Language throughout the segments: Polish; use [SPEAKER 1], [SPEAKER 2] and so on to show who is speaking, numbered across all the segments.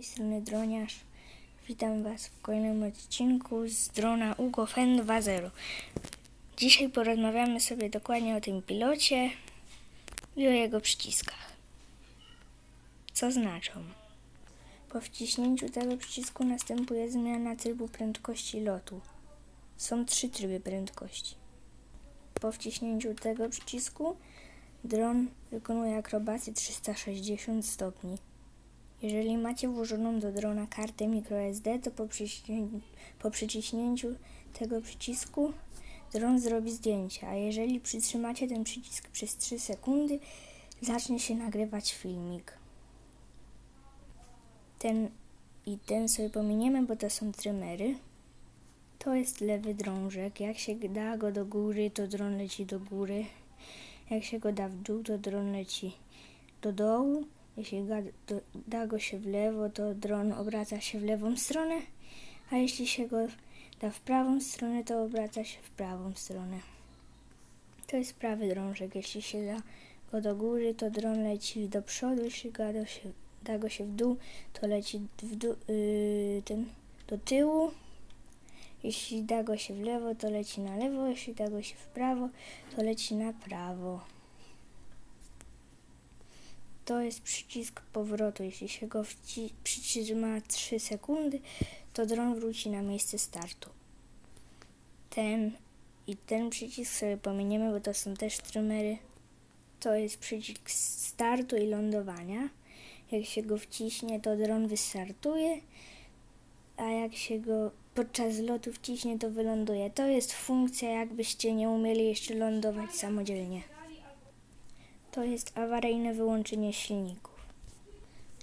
[SPEAKER 1] tej strony Droniarz. Witam Was w kolejnym odcinku z drona Ugo Fen 2.0. Dzisiaj porozmawiamy sobie dokładnie o tym pilocie i o jego przyciskach. Co znaczą? Po wciśnięciu tego przycisku następuje zmiana trybu prędkości lotu. Są trzy tryby prędkości. Po wciśnięciu tego przycisku dron wykonuje akrobację 360 stopni. Jeżeli macie włożoną do drona kartę microSD, to po, po przyciśnięciu tego przycisku dron zrobi zdjęcie, a jeżeli przytrzymacie ten przycisk przez 3 sekundy, zacznie się nagrywać filmik. Ten i ten sobie pominiemy, bo to są trymery. To jest lewy drążek. Jak się da go do góry, to dron leci do góry. Jak się go da w dół, to dron leci do dołu. Jeśli da go się w lewo, to dron obraca się w lewą stronę, a jeśli się go da w prawą stronę, to obraca się w prawą stronę. To jest prawy drążek. Jeśli się da go do góry, to dron leci do przodu, jeśli ga do się, da go się w dół, to leci w dół, yy, ten, do tyłu. Jeśli da go się w lewo, to leci na lewo, jeśli da go się w prawo, to leci na prawo. To jest przycisk powrotu. Jeśli się go przytrzyma 3 sekundy, to dron wróci na miejsce startu. Ten i ten przycisk sobie pominiemy, bo to są też trymery. To jest przycisk startu i lądowania. Jak się go wciśnie, to dron wystartuje, a jak się go podczas lotu wciśnie, to wyląduje. To jest funkcja, jakbyście nie umieli jeszcze lądować samodzielnie. To jest awaryjne wyłączenie silników.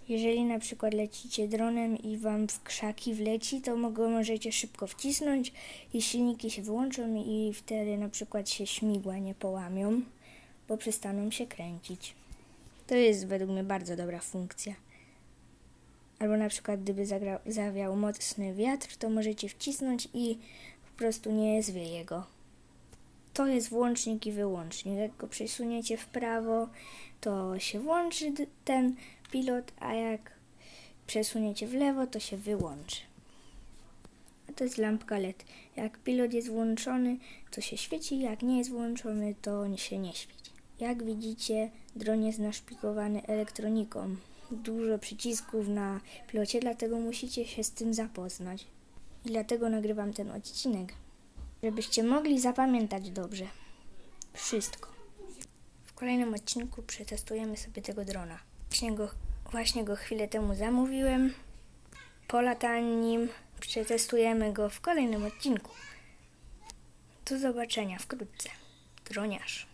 [SPEAKER 1] Jeżeli na przykład lecicie dronem i wam w krzaki wleci, to mogą, możecie szybko wcisnąć i silniki się wyłączą i wtedy na przykład się śmigła nie połamią, bo przestaną się kręcić. To jest według mnie bardzo dobra funkcja. Albo na przykład gdyby zagrał, zawiał mocny wiatr, to możecie wcisnąć i po prostu nie zwieje go. To jest włącznik i wyłącznik. Jak go przesuniecie w prawo, to się włączy ten pilot, a jak przesuniecie w lewo, to się wyłączy. A to jest lampka LED. Jak pilot jest włączony, to się świeci, jak nie jest włączony, to się nie świeci. Jak widzicie, dron jest naszpikowany elektroniką. Dużo przycisków na pilocie, dlatego musicie się z tym zapoznać. I dlatego nagrywam ten odcinek żebyście mogli zapamiętać dobrze. Wszystko. W kolejnym odcinku przetestujemy sobie tego drona. Właśnie go, właśnie go chwilę temu zamówiłem. Po lataniu nim przetestujemy go w kolejnym odcinku. Do zobaczenia wkrótce. Droniarz.